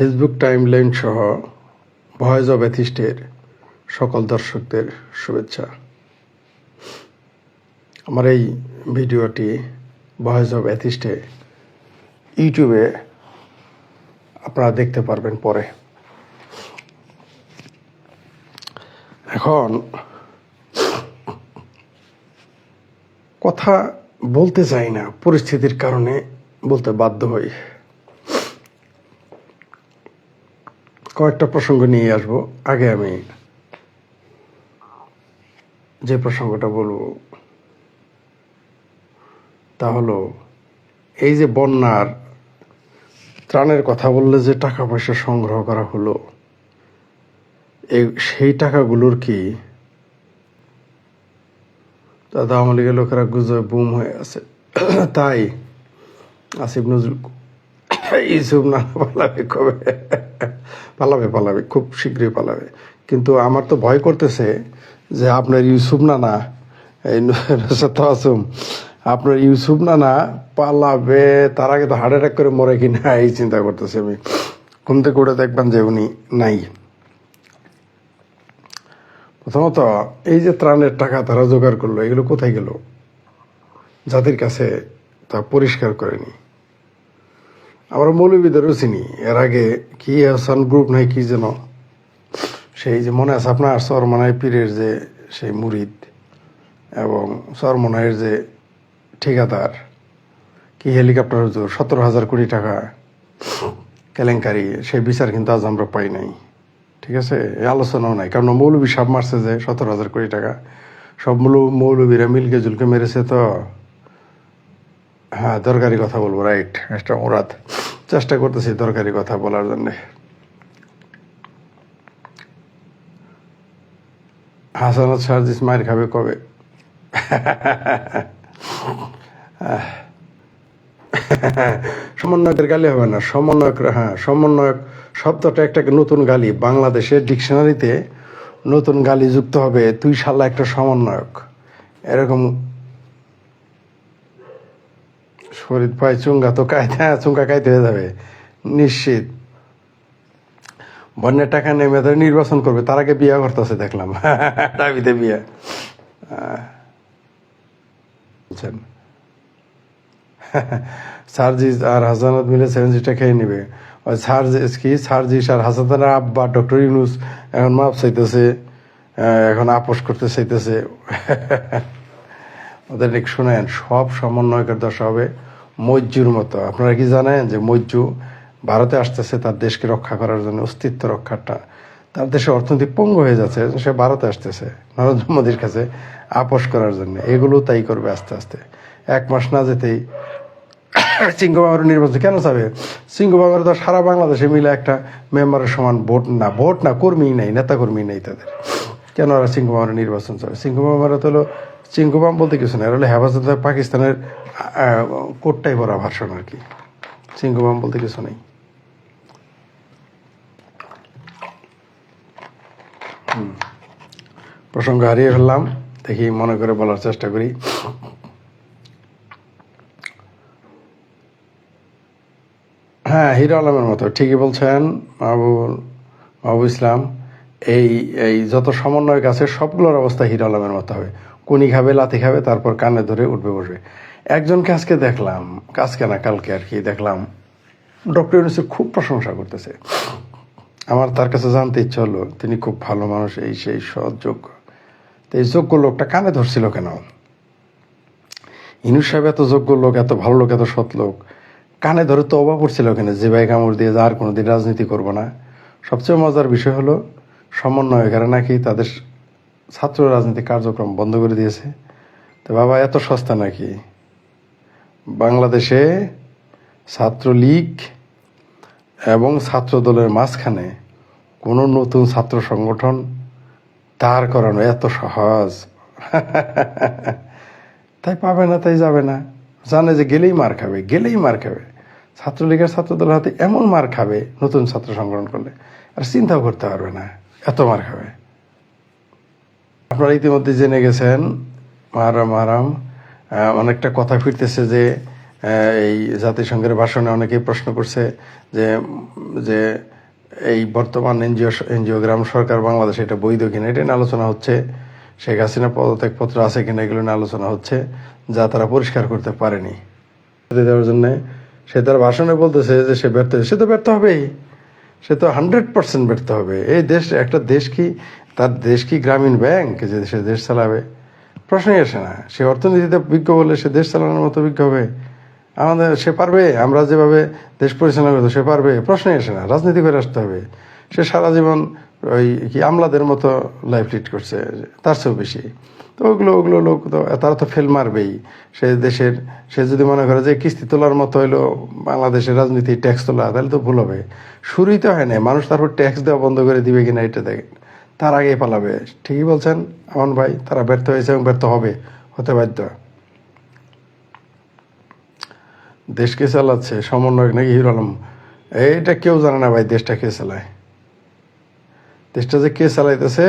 Facebook timeline সহ voice of অ্যাথিস্টের সকল দর্শকদের শুভেচ্ছা। আমার এই ভিডিওটি ভয়েস অব অ্যাথিস্টে ইউটিউবে আপনারা দেখতে পারবেন পরে। এখন কথা বলতে চাই না, পরিস্থিতির কারণে বলতে বাধ্য হই। কয়েকটা প্রসঙ্গ নিয়ে আসব। আগে আমি যে প্রসঙ্গটা বলব, তা হলো, এই যে বন্যার ত্রাণের কথা বললে যে টাকা পয়সা সংগ্রহ করা হলো, এই সেই টাকাগুলোর কি দাদা আওয়ামী লীগের লোকেরা গুজবে বুম হয়ে আছে? তাই আসিফ নজরুল ইউসুফ না পালাবে কবে? পালাবে পালাবে, খুব শীঘ্রই পালাবে। কিন্তু আমার তো ভয় করতেছে যে আপনার ইউসুফ না না এই আসুম আপনার ইউসুফ না না পালাবে, তার আগে তো হার্ট অ্যাটাক করে মরে কিনা এই চিন্তা করতেছি আমি। ঘুম থেকে উঠে দেখবেন যে উনি নাই। প্রথমত, এই যে ত্রাণের টাকা তারা জোগাড় করল, এগুলো কোথায় গেল? যাদের কাছে তা পরিষ্কার করেনি। আমরা মৌলবীদেরও চিনি। এর আগে কি হাসান গ্রুপ নাই কি যেন, সেই যে মনে আছে আপনার সরমনাই পীরের যে সেই মুরিদ এবং সরমনাইয়ের যে ঠিকাদার, কি হেলিকপ্টার হুজুর সতেরো হাজার কোটি টাকা কেলেঙ্কারি, সেই বিচার কিন্তু আজ আমরা পাই নাই। ঠিক আছে? এই আলোচনাও নাই। কারণ মৌলবী সাপ মারছে যে সতেরো হাজার কোটি টাকা। সব মৌল মৌলবীরা মিলকে জুলকে মেরেছে তো। হ্যাঁ দরকারি কথা বলব রাইট একটা ওরাত চেষ্টা করতেছি দরকারি কথা বলার জন্যে। হাসানাত সার্জিস মায়ের খাবে কবে? সমন্বয়কের গালি হবে না, সমন্বয়ক হ্যাঁ সমন্বয়ক শব্দটা একটা নতুন গালি। বাংলাদেশের ডিকশনারিতে নতুন গালি যুক্ত হবে তুই শালা একটা সমন্বয়ক। এরকম শরীর পায় চুঙ্গা তো কাইতে হ্যাঁ চুঙ্গা কাইতে হয়ে যাবে। নিশ্চিত। বন্যার টাকা নেমে ধরে নির্বাচন করবে। তার আগে বিয়া করতেছে, দেখলাম। দাবিতে বিয়া। বলছেন সার্জিস আর হাসানাত মিলে সেভেন সিটা খেয়ে নেবে। ওই সার্জিস কি? সার্জিস আর হাসানের আব্বা, ডক্টর ইউনুস এখন মাপ চাইতেছে এখন আপোষ করতে চাইতেছে। ওদের শোনেন, সব সমন্বয়কের দশা হবে। মজ্জুর মতো। আপনারা কি জানেন যে মজ্জু ভারতে আসতেছে তার দেশকে রক্ষা করার জন্য, অস্তিত্ব রক্ষাটা তার দেশে অর্থনৈতিক পঙ্গু হয়ে যাচ্ছে, সে ভারতে আসতেছে নরেন্দ্র মোদীর কাছে আপোষ করার জন্য। এগুলো তাই করবে আস্তে আস্তে। এক মাস না যেতেই সিংহবাবার নির্বাচন কেন চাবে? সিংহবাবার তো সারা বাংলাদেশে মিলে একটা মেম্বারের সমান ভোট না ভোট না কর্মী নেই নেতা কর্মী নেই তাদের। কেন ওরা সিংহবাবার নির্বাচন চাবে? সিংহবাবার তো হলো সিংহবাম বলতে কিছু না হলো হেফাজত পাকিস্তানের কোটটাই ভরা ভাষণ আর কি। সিংহবাম বলতে কিছু নেই। প্রসঙ্গ হারিয়ে ফেললাম, দেখি মনে করে বলার চেষ্টা করি। হ্যাঁ হিরো আলমের মতো, ঠিকই বলছেন মাহবুল মাহবুব ইসলাম। এই এই যত সমন্বয়ক আছে, সবগুলোর অবস্থা হিরো আলমের মতো হবে। কুনি খাবে, লাথি খাবে, তারপর কানে ধরে উঠবে, বসবে। একজনকে আজকে দেখলাম কাজকে না, কালকে আর কি দেখলাম, ডক্টর ইউনুসের খুব প্রশংসা করতেছে। আমার তার কাছে জানতে ইচ্ছা হলো, তিনি খুব ভালো মানুষ, এই সেই সৎ যোগ্য। তো এই যোগ্য লোকটা কানে ধরছিল কেন? ইনু সাহেব এত যোগ্য লোক, এত ভালো লোক, এত সৎ লোক, কানে ধরে তো অভাব পড়ছিল কেন? যে ভাই কামড় দিয়ে যা আর কোনোদিন রাজনীতি করব না। সবচেয়ে মজার বিষয় হলো সমন্বয় সমন্বয়কেরা নাকি তাদের ছাত্র রাজনীতি কার্যক্রম বন্ধ করে দিয়েছে। তো বাবা, এত সস্তা নাকি? বাংলাদেশে ছাত্রলীগ এবং ছাত্র দলের মাঝখানে কোনো নতুন ছাত্র সংগঠন দাঁড় করানো এত সহজ। তাই পাবে না, তাই যাবে না। জানে যে গেলেই মার খাবে, গেলেই মার খাবে। ছাত্রলীগের ছাত্রদলের হাতে এমন মার খাবে নতুন ছাত্র সংগঠন করলে। আর চিন্তাও করতে পারবে না, এত মার খাবে। আপনারা ইতিমধ্যে জেনে গেছেন মারাম আহ, অনেকটা কথা ফিরতেছে যে এই জাতিসংঘের ভাষণে অনেকেই প্রশ্ন করছে যে যে এই বর্তমান এনজিও এনজিও গ্রাম সরকার বাংলাদেশ এটা বৈধ কিনা এটা নিয়ে আলোচনা হচ্ছে। শেখ হাসিনা পদত্যাগপত্র আছে কিনা এগুলো নিয়ে আলোচনা হচ্ছে যা তারা পরিষ্কার করতে পারেনি। দেওয়ার জন্য সে তার ভাষণে বলতেছে যে সে ব্যর্থ সে তো ব্যর্থ হবেই। সে তো হান্ড্রেড পার্সেন্ট ব্যর্থ হবে। এই দেশ একটা দেশ কি তার দেশ কি গ্রামীণ ব্যাংক? যে সে দেশ চালাবে। প্রশ্নই আসে না। সে অর্থনীতিতে বিজ্ঞ বলে সে দেশ চালানোর মতো বিজ্ঞ হবে। আমাদের সে পারবে, আমরা যেভাবে দেশ পরিচালনা করতো সে পারবে, প্রশ্নই আসে না। রাজনীতি করে আসতে হবে। সে সারা জীবন ওই কি আমলাদের মতো লাইফ লিড করছে, তার চেয়েও বেশি। তো ওগুলো ওগুলো লোক তো, তারা তো ফেল মারবেই। সে দেশের, সে যদি মনে করে যে কিস্তি তোলার মতো হইল বাংলাদেশের রাজনীতি ট্যাক্স তোলা, তাহলে তো ভুল হবে। শুরুই তো হয় না মানুষ তারপর ট্যাক্স দেওয়া বন্ধ করে দিবে কিনা, এটা দেখেন তার আগেই পালাবে। ঠিকই বলছেন আমন ভাই, তারা ব্যর্থ হয়েছে এবং ব্যর্থ হবে, হতে বাধ্য। দেশকে চালাচ্ছে, সমন্বয়ক নাকি হিরো আলম? এইটা কেউ জানে না ভাই, দেশটা কে চালায়। দেশটা যে কে চালাইতেছে,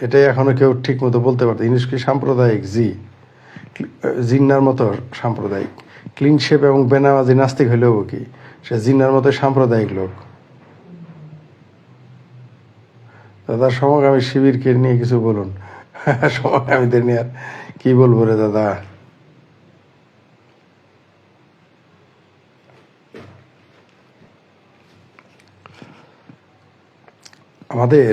এটাই এখনও কেউ ঠিক মতো বলতে পারতো কি সাম্প্রদায়িক? জি। জিন্নার মতো সাম্প্রদায়িক। ক্লিন শেপ এবং বেনামাজি নাস্তিক হইলেও কি? সে জিন্নার মতো সাম্প্রদায়িক লোক। দাদা, সমকামী শিবিরকে নিয়ে কিছু বলুন। সমকামীদের নিয়ে আর কি বলব রে দাদা? আমাদের,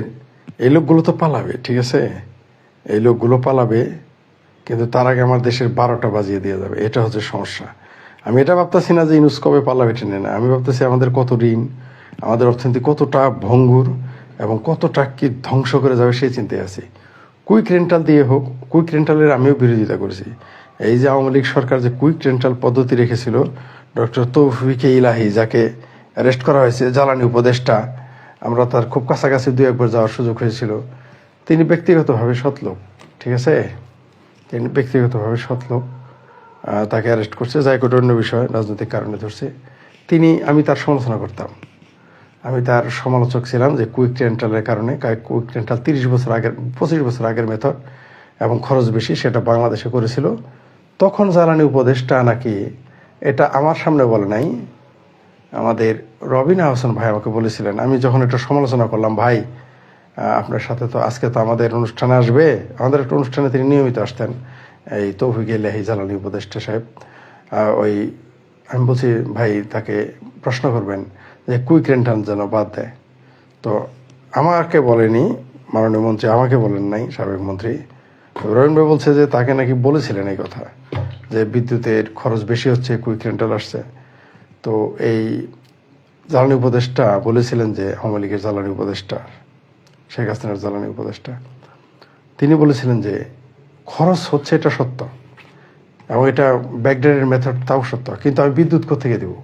এই লোকগুলো তো পালাবে, ঠিক আছে? এই লোকগুলো পালাবে, কিন্তু তার আগে আমার দেশের বারোটা বাজিয়ে দিয়ে যাবে। এটা হচ্ছে সমস্যা। আমি এটা ভাবতেছি না যে ইনুস কবে পালাবে টেনে না আমি ভাবতেছি আমাদের কত ঋণ, আমাদের অর্থনীতি কতটা ভঙ্গুর এবং কতটা কি ধ্বংস করে যাবে সেই চিন্তায় আছি। কুইক রেন্টাল দিয়ে হোক, কুইক রেন্টালের আমিও বিরোধিতা করেছি। এই যে আওয়ামী লীগ সরকার যে কুইক রেন্টাল পদ্ধতি রেখেছিল, ডক্টর তৌফিকে ইলাহি, যাকে অ্যারেস্ট করা হয়েছে, জ্বালানি উপদেষ্টা, আমরা তার খুব কাছাকাছি দু একবার যাওয়ার সুযোগ হয়েছিল। তিনি ব্যক্তিগতভাবে সৎলোক ঠিক আছে? তিনি ব্যক্তিগতভাবে সৎলোক তাকে অ্যারেস্ট করছে, যাই কোটা অন্য বিষয়, রাজনৈতিক কারণে ধরছে। তিনি, আমি তার সমালোচনা করতাম। আমি তার সমালোচক ছিলাম যে কুইক রেন্টালের কারণে কুইক রেন্টাল তিরিশ বছর আগের, পঁচিশ বছর আগের মেথড এবং খরচ বেশি সেটা বাংলাদেশে করেছিল। তখন জ্বালানি উপদেশটা নাকি এটা আমার সামনে বলে নাই। আমাদের রবিনা হোসেন ভাই আমাকে বলেছিলেন, আমি যখন একটা সমালোচনা করলাম, ভাই আপনার সাথে তো আজকে তো আমাদের অনুষ্ঠানে আসবে। আমাদের একটা অনুষ্ঠানে তিনি নিয়মিত আসতেন, এই তৌফিক এলাহি জ্বালানি উপদেষ্টা সাহেব। ওই, আমি বলছি, ভাই, তাকে প্রশ্ন করবেন। যে কুইক রেন্টাল যেন বাদ দেয়। তো আমাকে বলেনি, মাননীয় মন্ত্রী আমাকে বলেন নাই, সাবেক মন্ত্রী। রবীন ভাই বলছে যে তাকে নাকি বলেছিলেন এই কথা, যে বিদ্যুতের খরচ বেশি হচ্ছে কুইক রেন্টাল আসছে। তো এই জ্বালানি উপদেষ্টা বলেছিলেন যে আওয়ামী লীগের জ্বালানি উপদেষ্টা, শেখ হাসিনার জ্বালানি উপদেষ্টা, তিনি বলেছিলেন যে খরচ হচ্ছে এটা সত্য, এবং এটা ব্যাকডেটের মেথড তাও সত্য, কিন্তু আমি বিদ্যুৎ কোথেকে দেব?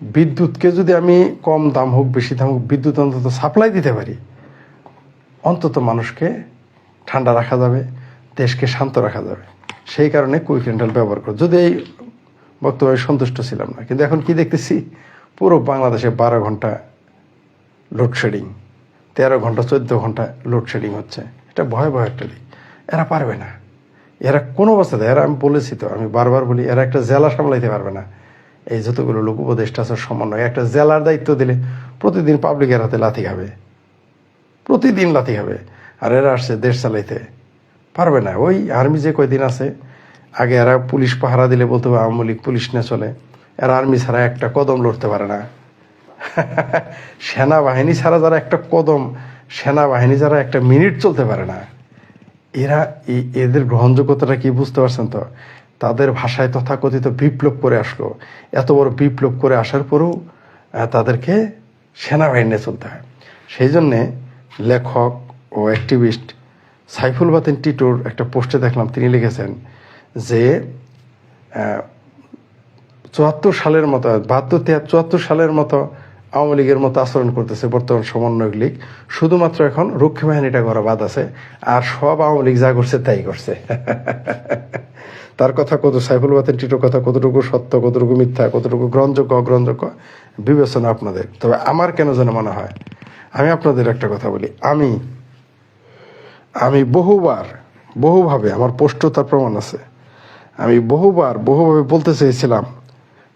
বিদ্যুৎকে যদি আমি কম দাম হোক, বেশি দাম হোক, বিদ্যুৎ অন্তত সাপ্লাই দিতে পারি, অন্তত মানুষকে ঠান্ডা রাখা যাবে, দেশকে শান্ত রাখা যাবে। সেই কারণে কুইক রেন্টাল ব্যবহার করো। যদি এই বক্তব্যে সন্তুষ্ট ছিলাম না, কিন্তু এখন কি দেখতেছি? পুরো বাংলাদেশে বারো ঘণ্টা লোডশেডিং তেরো ঘণ্টা, চোদ্দ ঘণ্টা লোডশেডিং হচ্ছে। এটা ভয়াবহ একটা দিক। এরা পারবে না। এরা কোনো অবস্থাতে, এরা, আমি বলেছি তো, আমি বারবার বলি, এরা একটা জেলা সামলাইতে পারবে না। এই যতগুলো লোক উপদেষ্টা আছে, সমন্বয়। একটা জেলার দায়িত্ব দিলে প্রতিদিন পাবলিকের হাতে লাথি খাবে। প্রতিদিন লাথি খাবে। আর এরা আসছে দেশ চালাইতে। পারবে না। ওই আর্মি যে কয়দিন আছে, আগে এরা পুলিশ পাহারা দিলে বলতে হবে আওয়ামী লীগ পুলিশ না চলে। এরা আর্মি ছাড়া একটা কদম লড়তে পারে না। সেনাবাহিনী ছাড়া যারা একটা কদম, সেনাবাহিনী যারা একটা মিনিট চলতে পারে না। এরা এদের গ্রহণযোগ্যতাটা কি বুঝতে পারছেন তো? তাদের ভাষায় তথাকথিত বিপ্লব করে আসলো। এত বড় বিপ্লব করে আসার পরেও তাদেরকে সেনাবাহিনী চলতে হয়। সেই জন্যে লেখক ও অ্যাক্টিভিস্ট সাইফুল বাতিন টিটোর একটা পোস্টে দেখলাম, তিনি লিখেছেন যে চুয়াত্তর সালের মতো, বাহাত্তর চুয়াত্তর সালের মতো আওয়ামী লীগের মতো আচরণ করতেছে বর্তমান সমন্বয়ক লীগ। শুধুমাত্র এখন রক্ষী বাহিনীটা করা বাদ আছে, আর সব আওয়ামী লীগ যা করছে তাই করছে। তার কথা কত, সাইফুল বাতিন টিটোর কথা কতটুকু সত্য, কতটুকু মিথ্যা, কতটুকু গ্রহণযোগ্য, অগ্রহণযোগ্য, বিবেচনা আপনাদের। তবে আমার কেন যেন মনে হয়, আমি আপনাদের একটা কথা বলি। আমি আমি বহুবার, বহুভাবে, আমার পোস্টও তার প্রমাণ আছে, আমি বহুবার, বহুভাবে বলতে চেয়েছিলাম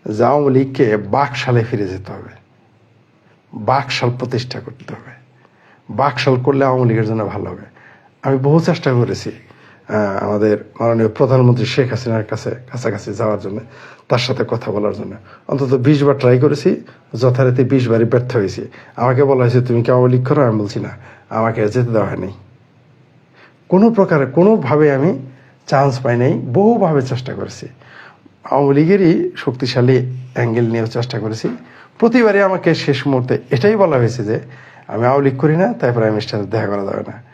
যে আওয়ামী লীগকে বাকশালে ফিরে যেতে হবে। বাকশাল প্রতিষ্ঠা করতে হবে। বাকশাল করলে আওয়ামী লীগের জন্য ভালো হবে। আমি বহু চেষ্টা করেছি। আমাদের মাননীয় প্রধানমন্ত্রী শেখ হাসিনার কাছে, কাছাকাছি যাওয়ার জন্য, তার সাথে কথা বলার জন্য। অন্তত বিশ বার ট্রাই করেছি, যথারীতি বিশ বারই ব্যর্থ হয়েছি। আমাকে বলা হয়েছে, তুমি কি আওয়ামী লীগ করো আমি বলছি, না, আমাকে যেতে দেওয়া হয়নি কোনো প্রকারে, কোনোভাবে আমি চান্স পাই নাই, বহুভাবে চেষ্টা করেছি। আওয়ামী লীগেরই শক্তিশালী অ্যাঙ্গেল নিয়েও চেষ্টা করেছি। প্রতিবারই আমাকে শেষ মুহূর্তে এটাই বলা হয়েছে যে, আমি আওয়ামী লীগ করি না তাই প্রাইম মিনিস্টারের দেখা করা যাবে না।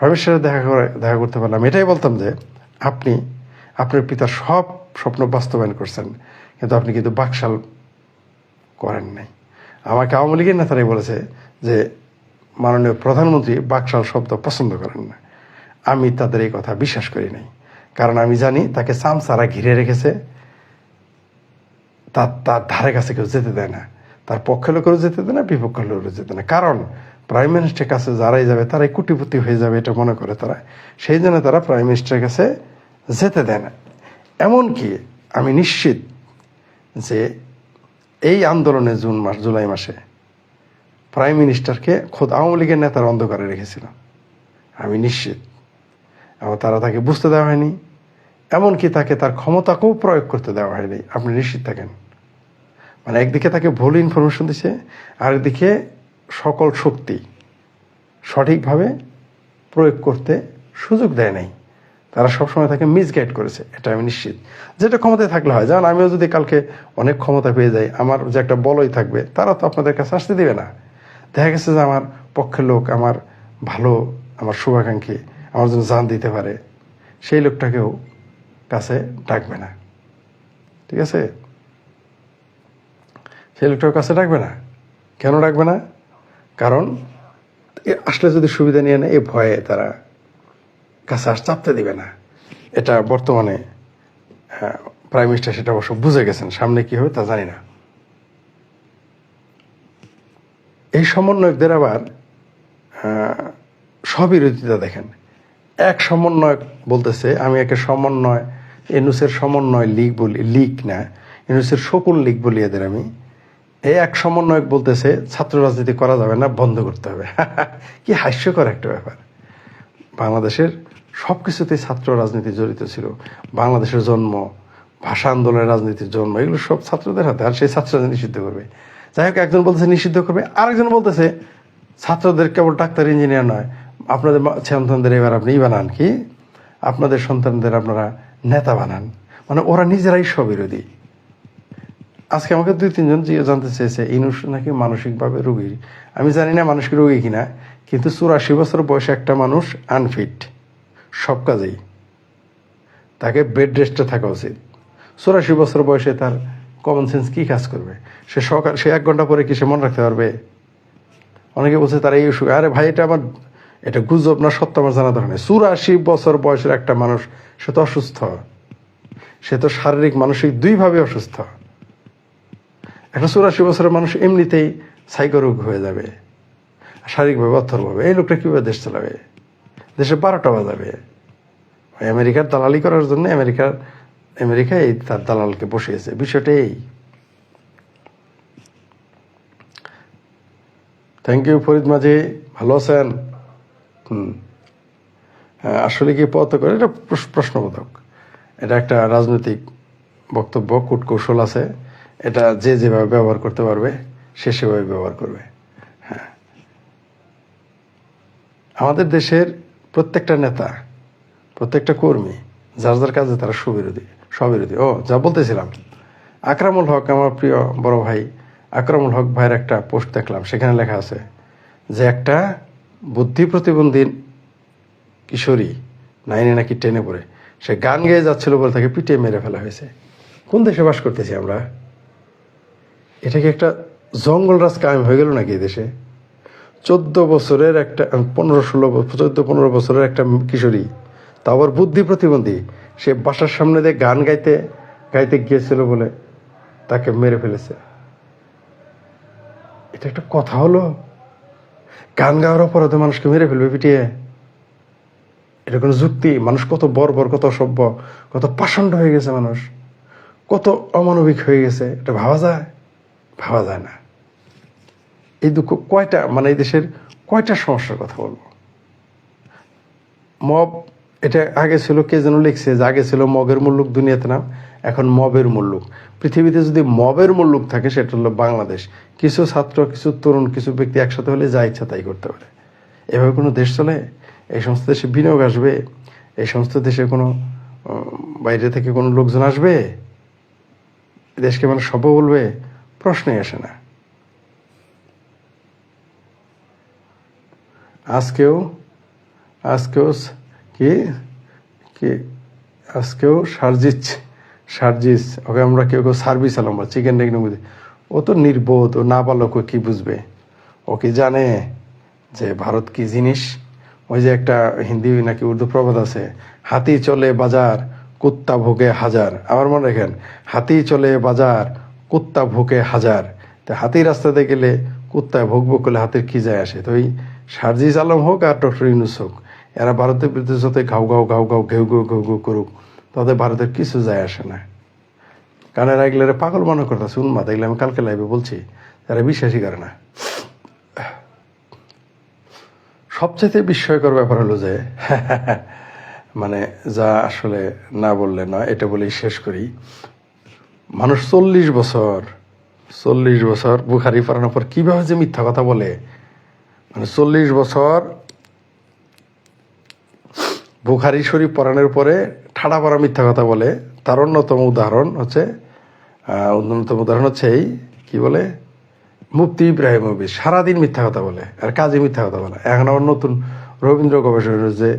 প্রাইম মিনিস্টারের দেখা করে, দেখা করতে পারলাম। এটাই বলতাম যে আপনি, আপনার পিতার সব স্বপ্ন বাস্তবায়ন করছেন, কিন্তু আপনি কিন্তু বাকশাল করেন নাই। আমাকে আওয়ামী লীগের নেতারাই বলেছে যে মাননীয় প্রধানমন্ত্রী বাকশাল শব্দ পছন্দ করেন না। আমি তাদের এই কথা বিশ্বাস করি নাই। কারণ আমি জানি তাকে সামসারা ঘিরে রেখেছে। তার তার ধারে কাছে কেউ যেতে দেয় না। তার পক্ষে লোকেরও যেতে দেয় না বিপক্ষের লোকেরও যেতে না। কারণ প্রাইম মিনিস্টারের কাছে যারাই যাবে তারাই কুটিপতি হয়ে যাবে এটা মনে করে তারা। সেই জন্য তারা প্রাইম মিনিস্টারের কাছে যেতে দেয় না। এমনকি আমি নিশ্চিত যে এই আন্দোলনে জুন মাস, জুলাই মাসে প্রাইম মিনিস্টারকে খোদ আওয়ামী লীগের নেতার অন্ধকারে রেখেছিল আমি নিশ্চিত। এবং তারা তাকে বুঝতে দেওয়া হয়নি। এমনকি তাকে তার ক্ষমতাকেও প্রয়োগ করতে দেওয়া হয়নি। আপনি নিশ্চিত থাকেন। মানে একদিকে তাকে ভুল ইনফরমেশন দিছে, আরেকদিকে সকল শক্তি সঠিকভাবে প্রয়োগ করতে সুযোগ দেয় নাই। তারা সবসময় তাকে মিসগাইড করেছে, এটা আমি নিশ্চিত। যেটা ক্ষমতায় থাকলে হয়, যেমন আমিও যদি কালকে অনেক ক্ষমতা পেয়ে যাই, আমার যে একটা বলই থাকবে, তারা তো আপনাদের কাছে আসতে দিবে না। দেখা গেছে যে আমার পক্ষের লোক আমার ভালো, আমার শুভাকাঙ্ক্ষী, আমার জন্য জান দিতে পারে, সেই লোকটাকেও কাছে ডাকবে না। ঠিক আছে? সেই লোকটাও কাছে ডাকবে না। কেন ডাকবে না? কারণ আসলে যদি সুবিধা নিয়ে নেয় এই ভয়ে তারা কাছে আস চাপতে দিবে না। এটা বর্তমানে প্রাইম মিনিস্টার সেটা অবশ্য বুঝে গেছেন সামনে কি হবে তা জানি না। এই সমন্বয়কদের আবার আহ, স্ববিরোধিতা দেখেন। এক সমন্বয়ক বলতেছে আমি একে সমন্বয় এনুসের সমন্বয় লীগ বলি লীগ না এনুসের সকল লীগ বলি এদের আমি। এই এক সমন্বয়ক বলতেছে, ছাত্র রাজনীতি করা যাবে না, বন্ধ করতে হবে। কি হাস্যকর একটা ব্যাপার। বাংলাদেশের সব কিছুতেই ছাত্র রাজনীতি জড়িত ছিল। বাংলাদেশের জন্ম, ভাষা আন্দোলনের রাজনীতির জন্ম, এগুলো সব ছাত্রদের হাতে, আর সেই ছাত্র রাজনীতি নিষিদ্ধ করবে। যাই হোক, একজন বলতেছে নিষিদ্ধ করবে, আরেকজন বলতেছে, ছাত্রদের কেবল ডাক্তার, ইঞ্জিনিয়ার নয়, আপনাদের সন্তানদের এবার আপনি বানান কি? আপনাদের সন্তানদের আপনারা নেতা বানান। মানে ওরা নিজেরাই স্ববিরোধী। আজকে আমাকে দুই, তিনজন জানতে চেয়েছে, ইনুস নাকি মানসিকভাবে রোগী? আমি জানি না মানসিক রোগী কিনা, কিন্তু চুরাশি বছর বয়সে একটা মানুষ আনফিট সব কাজেই। তাকে বেড রেস্টে থাকা উচিত। চুরাশি বছর বয়সে তার কমন সেন্স কি কাজ করবে? সে সকাল, সে এক ঘণ্টা পরে কি সে মনে রাখতে পারবে? অনেকে বলছে তারা এই অসুখ। আরে ভাই, এটা আমার, এটা গুজব না সত্য আমার জানা দরকার নেই চুরাশি বছর বয়সের একটা মানুষ, সে তো অসুস্থ। সে তো শারীরিক, মানসিক দুইভাবে অসুস্থ। একটা চুরাশি বছরের মানুষ এমনিতেই সাইকোরোগ হয়ে যাবে, শারীরিকভাবে অর্থরভাবে এই লোকটা কীভাবে দেশ চালাবে? দেশে বারোটা বাজাবে। আমেরিকার দালালি করার জন্য আমেরিকার আমেরিকা এই তার দালালকে বসিয়েছে। বিষয়টা এই। থ্যাংক ইউ ফরিদ মাঝি। ভালো আছেন? হুম। আসলে কি পথ করে? এটা প্রশ- প্রশ্নবোধক। এটা একটা রাজনৈতিক বক্তব্য, কূটকৌশল আছে। এটা যে যেভাবে ব্যবহার করতে পারবে, সে সেভাবে ব্যবহার করবে। হ্যাঁ। আমাদের দেশের প্রত্যেকটা নেতা, প্রত্যেকটা কর্মী, যার যার কাজে তারা সুবিরোধী, স্ববিরোধী। ও, যা বলতেছিলাম, আকরামুল হক, আমার প্রিয় বড় ভাই, আকরামুল হক ভাইয়ের একটা পোস্ট দেখলাম, সেখানে লেখা আছে যে একটা বুদ্ধি প্রতিবন্ধী কিশোরী, নাইনে নাকি টেনে পড়ে, সে গান গেয়ে যাচ্ছিল বলে তাকে পিটিয়ে মেরে ফেলা হয়েছে। কোন দেশে বাস করতেছি আমরা? এটা কি একটা জঙ্গল রাজ কায়েম হয়ে গেল নাকি দেশে? চোদ্দ বছরের একটা পনেরো ষোলো চোদ্দ পনেরো বছরের একটা কিশোরী তা আবার বুদ্ধি প্রতিবন্ধী, সে বাসার সামনে দিয়ে গান গাইতে গাইতে গিয়েছিল বলে তাকে মেরে ফেলেছে। এটা একটা কথা হলো? গান গাওয়ার অপরাধে মানুষকে মেরে ফেলবে পিটিয়ে? এটা কোনো যুক্তি? মানুষ কত বর্বর, কত সভ্য কত পাষণ্ড হয়ে গেছে মানুষ, কত অমানবিক হয়ে গেছে, এটা ভাবা যায়? ভাবা যায় না। এই দুঃখ কয়টা মানে এই দেশের কয়টা সমস্যার কথা বলব? মব, এটা আগে ছিল, কে যেন লিখছে যে আগে ছিল মগের মুল্লুক দুনিয়াতে নাম, এখন মবের মুল্লুক। পৃথিবীতে যদি মবের মুল্লুক থাকে, সেটা হলো বাংলাদেশ। কিছু ছাত্র, কিছু তরুণ, কিছু ব্যক্তি একসাথে হলে যা ইচ্ছা তাই করতে পারে। এভাবে কোনো দেশ চলে? এই সমস্ত দেশে বিনিয়োগ আসবে? এই সমস্ত দেশে কোনো বাইরে থেকে কোনো লোকজন আসবে? দেশকে মানে সভ্য বলবে? প্রশ্নই আসে না। আজকেও আজকেও কি আজকেও সার্জিস সার্জিস ওকে আমরা কেউ কেউ সার্ভিস আলাম বা চিকেন রেগনে বুঝি ও তো নির্বোধ, ও না পারলে কি বুঝবে? ও কি জানে যে ভারত কি জিনিস? ওই যে একটা হিন্দি নাকি উর্দু প্রবাদ আছে, হাতি চলে বাজার, কুত্তা ভোগে হাজার। আমার মনে রাখেন, হাতি চলে বাজার কুত্তা ভুকে হাজার। তা হাতির রাস্তাতে গেলে কুত্তায় ভোগ ভোগ করলে হাতের কি যায় আসে? তো ওই সার্জিস আলম হোক আর ডক্টর ইউনুস হোক, এরা ভারতের বিরুদ্ধে যতই ঘাউ ঘাউ ঘাউ ঘাউ ঘেউ ঘেউ ঘেউ ঘেউ করুক, তাদের ভারতের কিছু যায় আসে না। কারণ এরা এগুলো পাগল মনে করতেছে, উন্মাদ, এগুলো আমি কালকে লাইভে বলছি তারা বিশ্বাসই করে না। সবচেয়ে বিস্ময়কর ব্যাপার হলো যে মানে যা আসলে না বললে না এটা বলেই শেষ করি। মানুষ চল্লিশ বছর চল্লিশ বছর বুখারি পড়ানোর পর কীভাবে যে মিথ্যা কথা বলে? মানে চল্লিশ বছর বুখারি শরীফ পড়ানোর পরে ঠাডা পড়া মিথ্যা কথা বলে। তার অন্যতম উদাহরণ হচ্ছে অন্যতম উদাহরণ হচ্ছে এই, কি বলে? মুফতি ইব্রাহিমোভিচ সারাদিন মিথ্যা কথা বলে আর কাজে মিথ্যা কথা বলে। এখন আবার নতুন রবীন্দ্র গবেষণা যে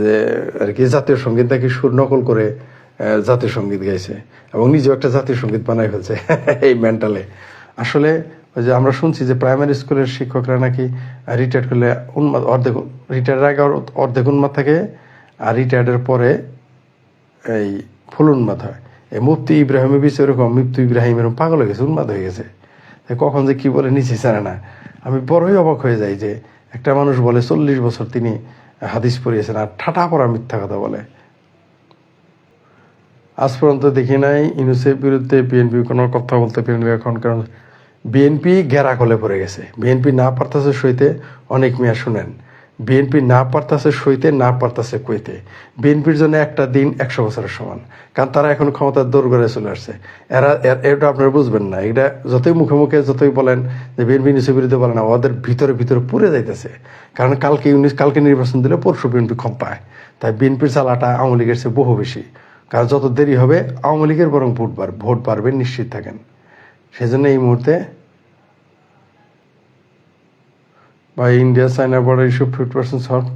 যে আর কি জাতীয় সংগীত নাকি সুর নকল করে জাতীয় সংগীত গাইছে এবং নিজেও একটা জাতীয় সংগীত বানাই ফেলছে এই মেন্টালে আসলে ওই যে আমরা শুনছি যে প্রাইমারি স্কুলের শিক্ষকরা নাকি রিটায়ার করলে উন্মাদ, অর্ধেক রিটায়ারের আগে অর্ধেক উন্মাদ থাকে আর রিটায়ার্ডের পরে এই ফুল উন্মাদ হয়। এই মুফতি ইব্রাহিমের বিষয় এরকম, মুফতি ইব্রাহিম এরকম পাগল হয়ে গেছে, উন্মাদ হয়ে গেছে। কখন যে কি বলে নিচে জানে না। আমি বড়ই অবাক হয়ে যাই যে একটা মানুষ বলে চল্লিশ বছর তিনি হাদিস পড়িয়েছেন আর ঠাটা পড়া মিথ্যা কথা বলে। আজ পর্যন্ত দেখি নাই ইউনুসেফ বিরুদ্ধে বিএনপি কোনো কথা বলতে পারেনি এখন, কারণ বিএনপি গেরা কলে পড়ে গেছে। বিএনপি না পারতাছে সইতে অনেক মেয়া শুনেন। বিএনপি না পারতাছে সইতে, না পারতাছে কইতে। বিএনপির জন্য একটা দিন একশো বছরের সমান। কারণ তারা এখন ক্ষমতার দৌড় করে চলে আসছে। এরা এটা আপনারা বুঝবেন না। এটা যতই মুখে মুখে যতই বলেন যে বিএনপি ইউনিসের বিরুদ্ধে বলে না, ওদের ভিতরে ভিতরে পুড়ে যাইতেছে। কারণ কালকে ইউনিস, কালকে নির্বাচন দিলে পরশু বিএনপি কম পায় তাই বিএনপির চালাটা আওয়ামী লীগের চেয়ে বহু বেশি। কারণ যত দেরি হবে, আওয়ামী লীগের বরং ভোট ভোট বাড়বে, নিশ্চিত থাকেন। সেজন্য এই মুহূর্তে বা India, China border issue fifty percent solve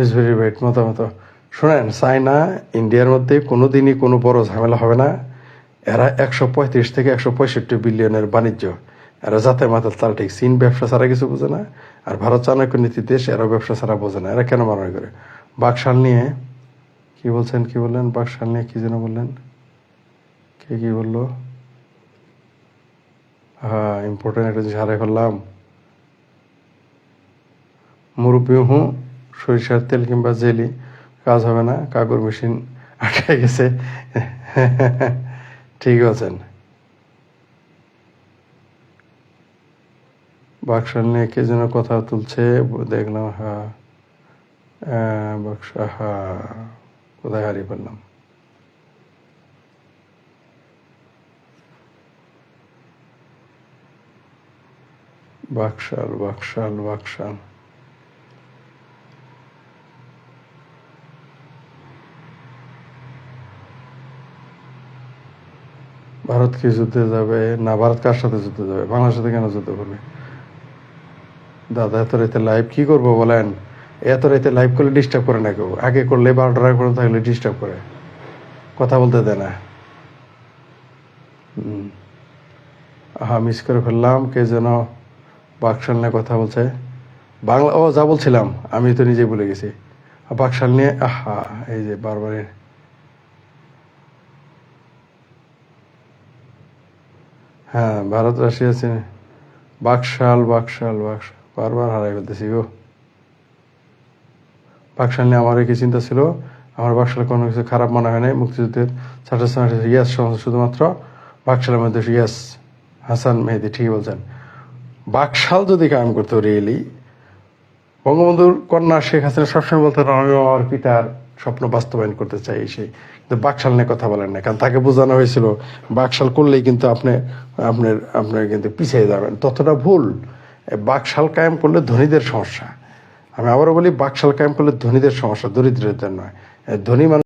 is very right মতামত। শোনেন, চায়না, ইন্ডিয়ার মধ্যে কোনো দিনই কোনো বড় ঝামেলা হবে না। এরা একশো পঁয়ত্রিশ থেকে একশো পঁয়ষট্টি বিলিয়নের বাণিজ্য। এরা যাতে মাথার তাল ঠিক চীন ব্যবসা ছাড়া কিছু বোঝে না। আর ভারত চাণক্য নীতি দেশ এরা ব্যবসা ছাড়া বোঝে না। এরা কেন মারামারি করে বাকশাল নিয়ে কি বলছেন, কি বললেন? বাকশাল নিয়ে কি যেন বললেন? কে কি বলল? হ্যাঁ ইম্পর্টেন্ট একটা জিনিস হারাই ফেললাম। মুরব্বী হুঁ, সরিষার তেল কিংবা জেলি, কাজ হবে না কাগর মেশিন আটকে গেছে। ঠিক আছেন। বাক্সাল নিয়ে কে যেন কথা তুলছে, দেখলাম হ্যাঁ বাক্সা হ্যাঁ কোথায় হারিয়ে ফেললাম বাকশাল বাকশাল বাকশাল। ভারত কি যুদ্ধে যাবে? না, ভারত কার সাথে যুদ্ধে যাবে? বাংলার সাথে কেন যুদ্ধ করবে? দাদা, এত রাতে লাইভ কি করব বলেন? এত রাতে লাইভ করলে ডিস্টার্ব করে না কেউ? আগে করলে বারোটার আগে পর্যন্ত থাকলে ডিস্টার্ব করে। কথা বলতে দেয় না। আহা মিস করে ফেললাম, কে যেন বাকশাল নিয়ে কথা বলছে। বাংলা ও, যা বলছিলাম, আমি তো নিজে ভুলে গেছি। বাকশাল নিয়ে আহা, এই যে বারবার হ্যাঁ ভারত রাশিয়া বাকশাল বাকশাল বাকশাল বারবার হারাই ফেলতেছি গো। বাকশাল নিয়ে আমারও কি চিন্তা ছিল। আমার বাকশালে কোনো কিছু খারাপ মনে হয় নাই। মুক্তিযুদ্ধের ছাত্র ছাত্রী ইয়াস শুধুমাত্র। বাকশালের মধ্যে ইয়াস হাসান মেহেদি, ঠিকই বলছেন। বাকশাল যদি কায়েম করতো রিয়েলি বঙ্গবন্ধুর কন্যা শেখ হাসিনা সবসময় বলতেন, আমি আমার পিতার স্বপ্ন বাস্তবায়ন করতে চাই সেই কিন্তু বাকশাল নিয়ে কথা বলেন না কারণ তাকে বোঝানো হয়েছিল, বাকশাল করলেই কিন্তু আপনি, আপনার আপনার কিন্তু পিছিয়ে যাবেন। ততটা ভুল। বাকশাল কায়েম করলে ধনীদের সমস্যা। আমি আবারও বলি বাকশাল ক্যাম্প হলে ধনীদের সমস্যা দরিদ্রদের নয়। ধনী মানুষ